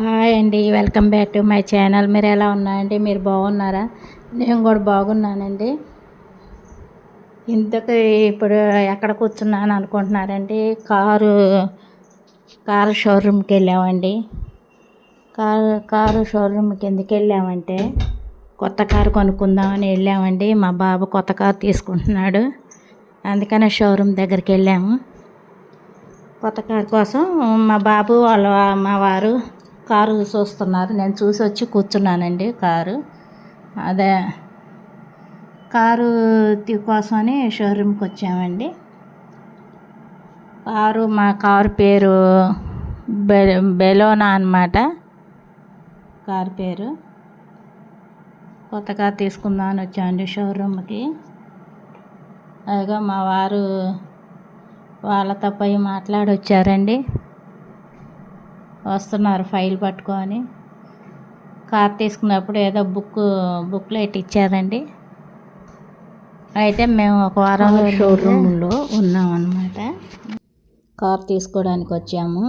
Hi అండి welcome back to my channel. మీరు ఎలా ఉన్నారండి? మీరు బాగున్నారా? నేను కూడా బాగున్నానండి. ఇంతకు ఇప్పుడు ఎక్కడ కూర్చున్నాను అనుకుంటున్నారండి? కారు కారు షోరూమ్కి వెళ్ళామండి. కారు కారు షోరూమ్కి ఎందుకు వెళ్ళామంటే కొత్త కారు కొనుక్కుందామని వెళ్ళామండి. మా బాబు కొత్త కారు తీసుకుంటున్నాడు. అందుకనే షోరూమ్ దగ్గరికి వెళ్ళాము. కొత్త కారు కోసం మా బాబు వాళ్ళ మా వారు కారు చూస్తున్నారు. నేను చూసి వచ్చి కూర్చున్నానండి కారు. అదే కారు కోసమని షోరూమ్కి వచ్చామండి. కారు మా కారు పేరు బె బెలోనా అనమాట కారు పేరు. కొత్తగా తీసుకుందామని వచ్చామండి షోరూమ్కి. అదిగో మా వారు వాళ్ళతో పోయి మాట్లాడి వచ్చారండి వస్తున్నారు ఫైల్ పట్టుకొని. కార్ తీసుకున్నప్పుడు ఏదో బుక్ బుక్లెట్ ఇచ్చారండి. అయితే మేము ఒక వారం షోరూంలో ఉన్నాం అన్నమాట కార్ తీసుకోవడానికి వచ్చాము.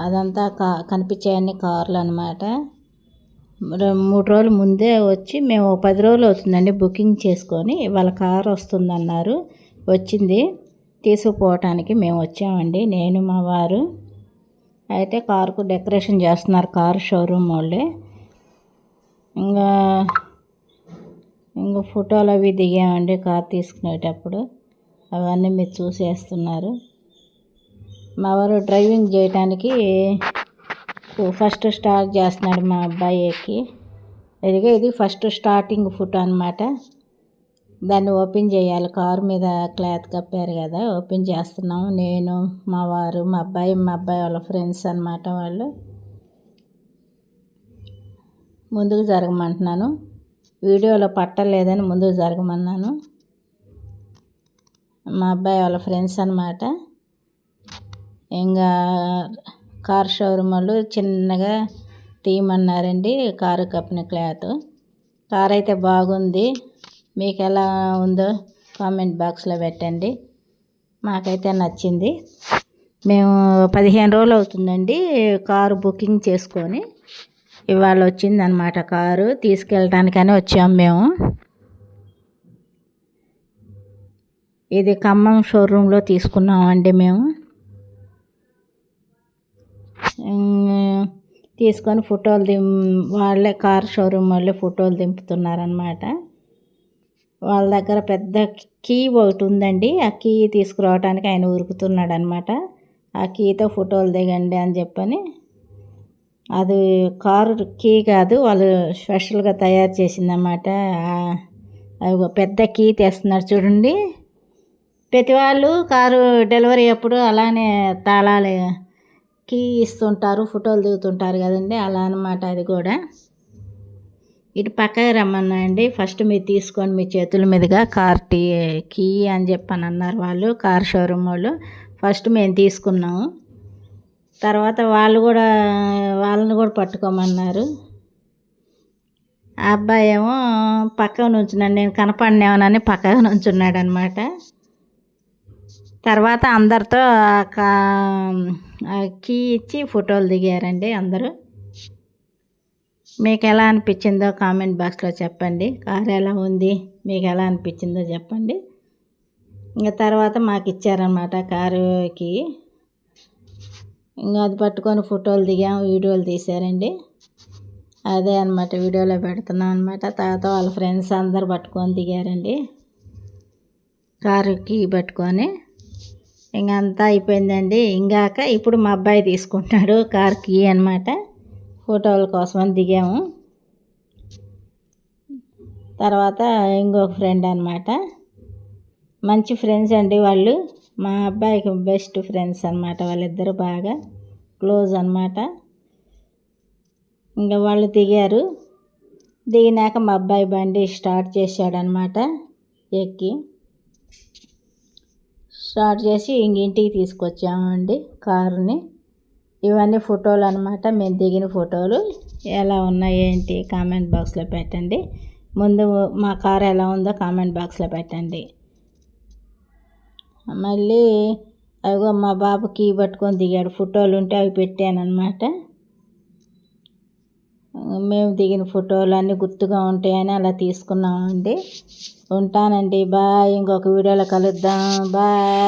అదంతా కా కనిపించే అన్ని కార్లు అనమాట మూడు రోజుల ముందే వచ్చి మేము పది రోజులు అవుతుందండి బుకింగ్ చేసుకొని. వాళ్ళ కార్ వస్తుందన్నారు. వచ్చింది. తీసుకుపోవటానికి మేము వచ్చామండి. నేను మా వారు. అయితే కారుకు డెకరేషన్ చేస్తున్నారు కారు షోరూమ్ వాళ్ళే. ఇంకా ఇంకా ఫోటోలు అవి దిగామండి కార్ తీసుకునేటప్పుడు. అవన్నీ మీరు చూసేస్తున్నారు. మా వారు డ్రైవింగ్ చేయటానికి ఫస్ట్ స్టార్ట్ చేస్తున్నాడు మా అబ్బాయికి. ఇదిగే ఇది ఫస్ట్ స్టార్టింగ్ ఫోటో అనమాట దాన్ని ఓపెన్ చేయాలి. కారు మీద క్లాత్ కప్పారు కదా ఓపెన్ చేస్తున్నాం. నేను మా వారు మా అబ్బాయి మా అబ్బాయి వాళ్ళ ఫ్రెండ్స్ అనమాట వాళ్ళు. ముందుకు జరగమంటున్నాను. వీడియోలో పట్టలేదని ముందుకు జరగమన్నాను. మా అబ్బాయి వాళ్ళ ఫ్రెండ్స్ అనమాట ఇంకా కార్ షోరూమ్ వాళ్ళు చిన్నగా తీయమన్నారండి కారు కప్పిన క్లాత్. కార్ అయితే బాగుంది. మీకు ఎలా ఉందో కామెంట్ బాక్స్లో పెట్టండి. మాకైతే నచ్చింది. మేము పదిహేను రోజులు అవుతుందండి కారు బుకింగ్ చేసుకొని. ఇవాళ వచ్చిందనమాట కారు తీసుకెళ్ళటానికని వచ్చాము మేము. ఇది ఖమ్మం షోరూంలో తీసుకున్నామండి మేము. తీసుకొని ఫోటోలు దిం వాళ్ళే కార్ షోరూమ్ వాళ్ళే ఫోటోలు దింపుతున్నారనమాట వాళ్ళ దగ్గర పెద్ద కీ ఒకటి ఉందండి. ఆ కీ తీసుకురావడానికి ఆయన ఉరుకుతున్నాడు అనమాట ఆ కీతో ఫోటోలు దిగండి అని చెప్పని. అది కారు కీ కాదు వాళ్ళు స్పెషల్గా తయారు చేసిందన్నమాట అవి అది ఒక పెద్ద కీ తెస్తున్నారు చూడండి. ప్రతి వాళ్ళు కారు డెలివరీ అప్పుడు అలానే తాళాలు కీ ఇస్తుంటారు ఫోటోలు దిగుతుంటారు కదండి. అలా అనమాట అది కూడా. ఇటు పక్కకి రమ్మన్నా అండి ఫస్ట్ మీరు తీసుకొని మీ చేతుల మీదుగా కార్ టీ కీ అని చెప్పని అన్నారు వాళ్ళు కార్ షోరూమ్ వాళ్ళు. ఫస్ట్ మేము తీసుకున్నాము. తర్వాత వాళ్ళు కూడా వాళ్ళని కూడా పట్టుకోమన్నారు. ఆ అబ్బాయి ఏమో పక్కన నుంచున్నాడు. నేను కనపడినేమోనని పక్కకు నుంచున్నాడు అనమాట తర్వాత అందరితో కీ ఇచ్చి ఫోటోలు దిగారండి అందరూ. మీకు ఎలా అనిపించిందో కామెంట్ బాక్స్లో చెప్పండి. కార్ ఎలా ఉంది? మీకు ఎలా అనిపించిందో చెప్పండి. ఇంకా తర్వాత మాకు ఇచ్చారనమాట కారుకి. ఇంకా అది పట్టుకొని ఫోటోలు దిగాం వీడియోలు తీశారండి. అదే అనమాట వీడియోలో పెడుతున్నాం అనమాట తర్వాత వాళ్ళ ఫ్రెండ్స్ అందరు పట్టుకొని దిగారండి. కారుకి పట్టుకొని. ఇంకా అంతా అయిపోయిందండి. ఇంకాక ఇప్పుడు మా అబ్బాయి తీసుకుంటాడు కార్కి అనమాట ఫోటోల కోసమని దిగాము. తర్వాత ఇంకొక ఫ్రెండ్ అనమాట మంచి ఫ్రెండ్స్ అండి వాళ్ళు. మా అబ్బాయికి బెస్ట్ ఫ్రెండ్స్ అనమాట వాళ్ళిద్దరు బాగా క్లోజ్ అనమాట ఇంకా వాళ్ళు దిగారు. దిగినాక మా అబ్బాయి బండి స్టార్ట్ చేశాడనమాట ఎక్కి. స్టార్ట్ చేసి ఇంక ఇంటికి తీసుకొచ్చామండి కారుని. ఇవన్నీ ఫోటోలు అనమాట మేము దిగిన ఫోటోలు ఎలా ఉన్నాయి ఏంటి కామెంట్ బాక్స్లో పెట్టండి. ముందు మా కార్ ఎలా ఉందో కామెంట్ బాక్స్లో పెట్టండి. మళ్ళీ అదిగో మా బాబు కీ పట్టుకొని దిగాడు. ఫోటోలు ఉంటే అవి పెట్టాను అనమాట మేము దిగిన ఫోటోలు అన్నీ గుర్తుగా ఉంటాయని అలా తీసుకున్నామండి. ఉంటానండి. బాయ్. ఇంకొక వీడియోలో కలుద్దాం. బాయ్.